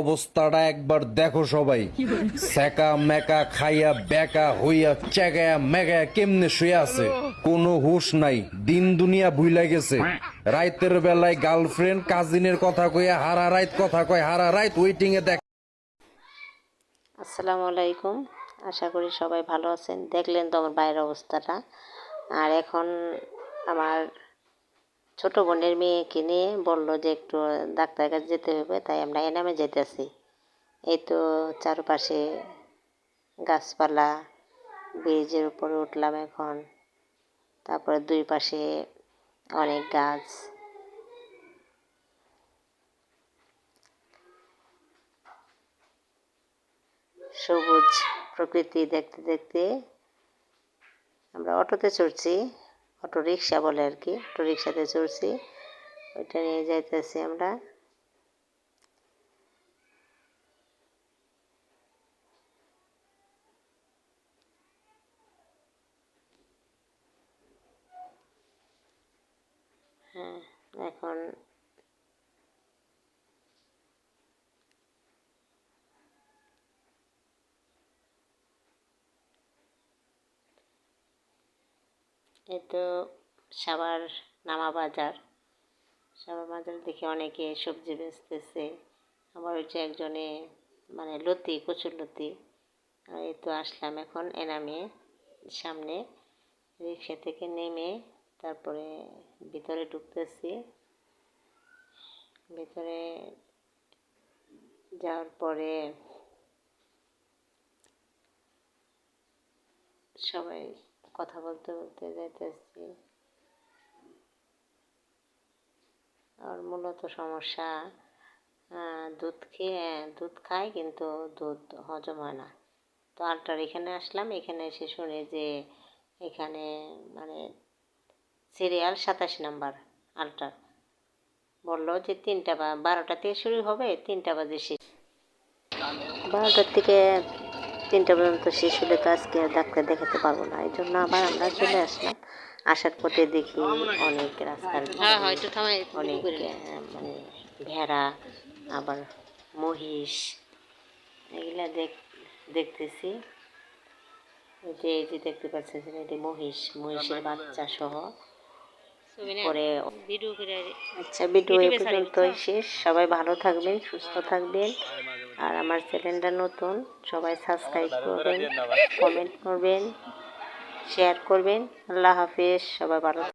অবস্থাটা একবার দেখো সবাই। সেকা মেকা খাইয়া বেকা হইয়া চেগায়া মেগায়া কেমনে শুয়ে আছে? কোনো হুশ নাই। দিন দুনিয়া ভুইলা গেছে। রাইতের বেলায় গার্লফ্রেন্ড কাজিনের কথা কইয়া হারা রাইত কথা কয় হারা রাইত ওয়েটিং এ দেখ আসসালামু আলাইকুম। আশা করি সবাই ভালো আছেন। দেখলেন তো আমার বাইরের অবস্থাটা। আর এখন আমার ছোট বোনের মেয়েকে নিয়ে বলল যে একটু ডাক্তারের কাছে যেতে হবে, তাই আমরা এনামে যেতেছি এই তো চারপাশে গাছপালা, ব্রিজের উপরে উঠলাম এখন। তারপরে দুই পাশে অনেক গাছ। সবুজ প্রকৃতি দেখতে দেখতে আমরা অটোতে চড়ছি। অটো রিক্সা বলে আর কি। অটো রিক্সাতে চড়ছি ওইটা নিয়ে যাইতেছি আমরা। হ্যাঁ এখন তো সাবার নামা বাজার। সাবার বাজার দেখে অনেকে সবজি বেচতেছে। আবার হচ্ছে একজনে মানে লতি, কচুর লতি। এই তো আসলাম এখন এনামে সামনে। রিক্সা থেকে নেমে তারপরে ভিতরে ঢুকতেছি। ভিতরে যাওয়ার পরে সবাই কথা বলতে বলতে যাইতেছি। আর মূলত সমস্যা দুধ খেয়ে, দুধ খায় কিন্তু দুধ হজম হয় না। তো আলটার এখানে আসলাম, এখানে এসে শুনি যে এখানে মানে সিরিয়াল সাতাশ নাম্বার আলটার বলল যে তিনটা বা, বারোটা থেকে শুরু হবে, তিনটা বাজে শেষ। বারোটার থেকে তিনটা পর্যন্ত শেষ হলে তো আজকে আর ডাক্তার দেখাতে পারব না এই জন্য আবার আমরা চলে আসলাম। আসার পথে দেখি অনেক রাস্তার অনেক মানে ভেড়া আবার মহিষ এগুলা দেখ দেখতেছি। যে এই যে দেখতে পাচ্ছেন এটি মহিষ মহিষের বাচ্চা সহ। পরে আচ্ছা ভিডিও এই পর্যন্তই শেষ। সবাই ভালো থাকবেন সুস্থ থাকবেন। আর আমার চ্যানেলটা নতুন সবাই সাবস্ক্রাইব করবেন কমেন্ট করবেন শেয়ার করবেন। আল্লাহ হাফেজ সবাই ভালো